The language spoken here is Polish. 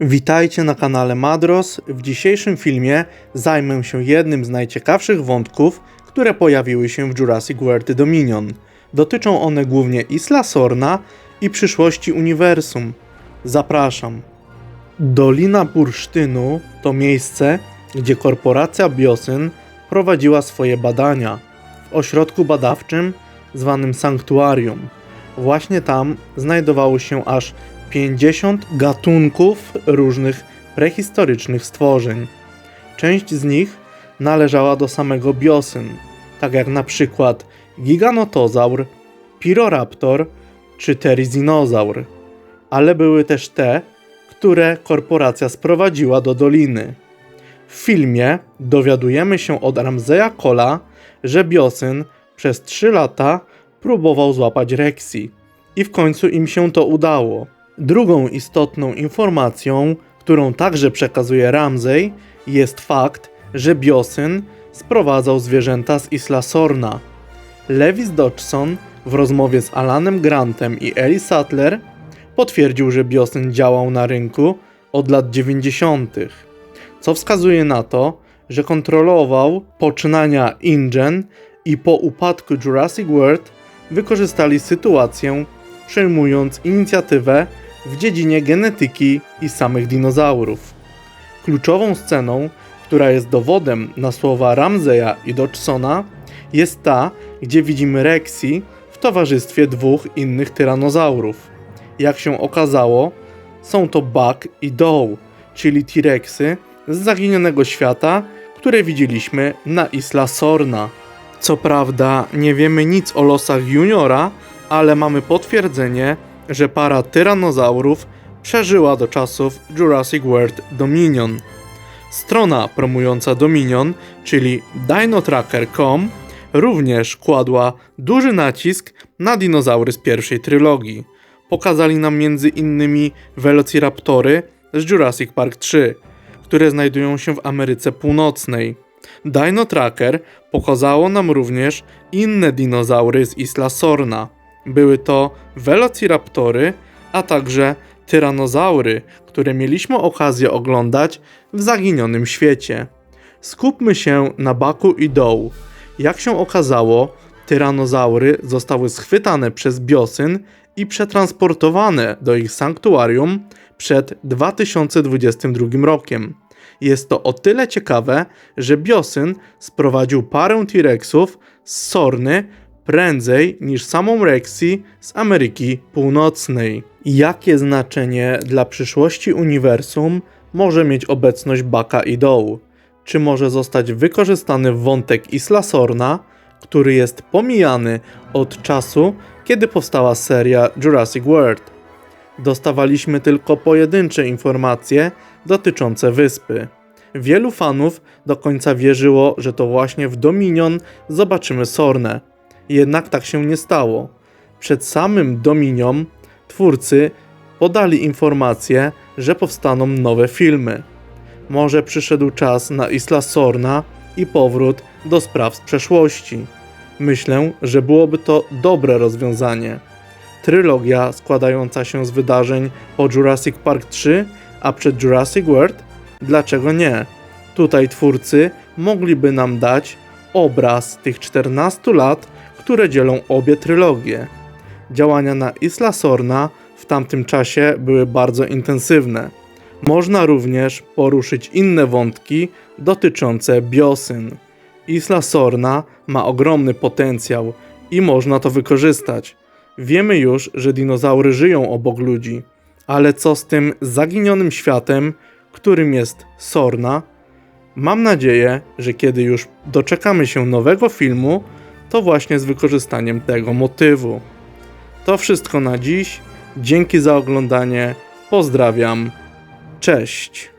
Witajcie na kanale Madros. W dzisiejszym filmie zajmę się jednym z najciekawszych wątków, które pojawiły się w Jurassic World Dominion. Dotyczą one głównie Isla Sorna i przyszłości uniwersum. Zapraszam. Dolina Bursztynu to miejsce, gdzie korporacja Biosyn prowadziła swoje badania w ośrodku badawczym zwanym Sanktuarium. Właśnie tam znajdowało się aż 50 gatunków różnych prehistorycznych stworzeń. Część z nich należała do samego Biosyn, tak jak na przykład giganotozaur, piroraptor czy terizinozaur, ale były też te, które korporacja sprowadziła do doliny. W filmie dowiadujemy się od Ramzeja Kola, że Biosyn przez 3 lata próbował złapać Rexy i w końcu im się to udało. Drugą istotną informacją, którą także przekazuje Ramsey, jest fakt, że Biosyn sprowadzał zwierzęta z Isla Sorna. Lewis Dodgson w rozmowie z Alanem Grantem i Ellie Sattler potwierdził, że Biosyn działał na rynku od lat 90., co wskazuje na to, że kontrolował poczynania InGen i po upadku Jurassic World wykorzystali sytuację, przejmując inicjatywę w dziedzinie genetyki i samych dinozaurów. Kluczową sceną, która jest dowodem na słowa Ramseya i Dodgsona, jest ta, gdzie widzimy Rexy w towarzystwie dwóch innych tyranozaurów. Jak się okazało, są to Buck i Doe, czyli T-Rexy z zaginionego świata, które widzieliśmy na Isla Sorna. Co prawda, nie wiemy nic o losach Juniora, ale mamy potwierdzenie, że para tyranozaurów przeżyła do czasów Jurassic World Dominion. Strona promująca Dominion, czyli dinotracker.com, również kładła duży nacisk na dinozaury z pierwszej trylogii. Pokazali nam innymi Velociraptory z Jurassic Park 3, które znajdują się w Ameryce Północnej. Dino Tracker pokazało nam również inne dinozaury z Isla Sorna. Były to Velociraptory, a także tyranozaury, które mieliśmy okazję oglądać w zaginionym świecie. Skupmy się na Baku i Doł. Jak się okazało, tyranozaury zostały schwytane przez Biosyn i przetransportowane do ich sanktuarium przed 2022 rokiem. Jest to o tyle ciekawe, że Biosyn sprowadził parę T-Rexów z Sorny prędzej niż samą Rexy z Ameryki Północnej. Jakie znaczenie dla przyszłości uniwersum może mieć obecność Baka i Dołu? Czy może zostać wykorzystany wątek Isla Sorna, który jest pomijany od czasu, kiedy powstała seria Jurassic World? Dostawaliśmy tylko pojedyncze informacje dotyczące wyspy. Wielu fanów do końca wierzyło, że to właśnie w Dominion zobaczymy Sornę. Jednak tak się nie stało. Przed samym Dominion twórcy podali informację, że powstaną nowe filmy. Może przyszedł czas na Isla Sorna i powrót do spraw z przeszłości. Myślę, że byłoby to dobre rozwiązanie. Trylogia składająca się z wydarzeń po Jurassic Park 3, a przed Jurassic World? Dlaczego nie? Tutaj twórcy mogliby nam dać obraz tych 14 lat, które dzielą obie trylogie. Działania na Isla Sorna w tamtym czasie były bardzo intensywne. Można również poruszyć inne wątki dotyczące biosyn. Isla Sorna ma ogromny potencjał i można to wykorzystać. Wiemy już, że dinozaury żyją obok ludzi, ale co z tym zaginionym światem, którym jest Sorna? Mam nadzieję, że kiedy już doczekamy się nowego filmu, to właśnie z wykorzystaniem tego motywu. To wszystko na dziś. Dzięki za oglądanie. Pozdrawiam. Cześć.